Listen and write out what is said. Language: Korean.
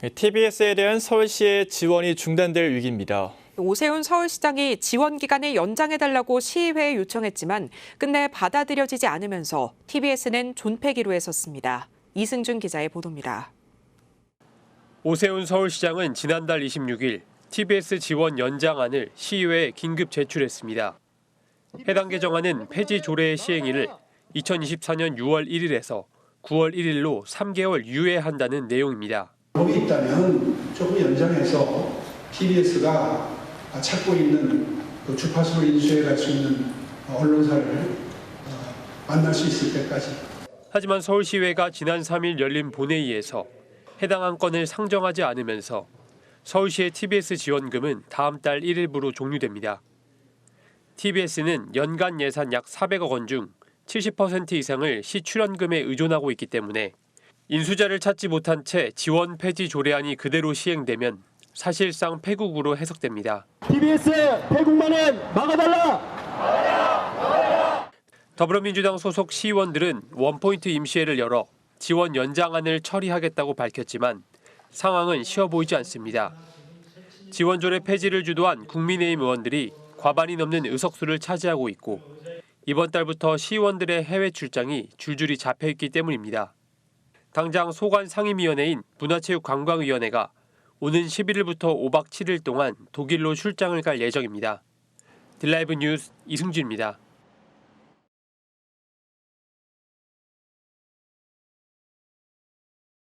TBS에 대한 서울시의 지원이 중단될 위기입니다. 오세훈 서울시장이 지원 기간을 연장해달라고 시의회에 요청했지만 끝내 받아들여지지 않으면서 TBS는 존폐기로 했었습니다. 이승준 기자의 보도입니다. 오세훈 서울시장은 지난달 26일 TBS 지원 연장안을 시의회에 긴급 제출했습니다. 해당 개정안은 폐지 조례의 시행일을 2024년 6월 1일에서 9월 1일로 3개월 유예한다는 내용입니다. 법이 있다면 조금 연장해서 TBS가 찾고 있는 그 주파수로 인수해 갈 수 있는 언론사를 어, 만날 수 있을 때까지 하지만 서울시의회가 지난 3일 열린 본회의에서 해당 안건을 상정하지 않으면서 서울시의 TBS 지원금은 다음 달 1일부로 종료됩니다. TBS는 연간 예산 약 400억 원 중 70% 이상을 시 출연금에 의존하고 있기 때문에 인수자를 찾지 못한 채 지원 폐지 조례안이 그대로 시행되면 사실상 폐국으로 해석됩니다. TBS 폐국만은 막아달라! 더불어민주당 소속 시의원들은 원포인트 임시회를 열어 지원 연장안을 처리하겠다고 밝혔지만 상황은 쉬워 보이지 않습니다. 지원조례 폐지를 주도한 국민의힘 의원들이 과반이 넘는 의석수를 차지하고 있고 이번 달부터 시의원들의 해외 출장이 줄줄이 잡혀 있기 때문입니다. 당장 소관 상임위원회인 문화체육관광위원회가 오는 11일부터 5박 7일 동안 독일로 출장을 갈 예정입니다. 딜라이브 뉴스 이승준입니다.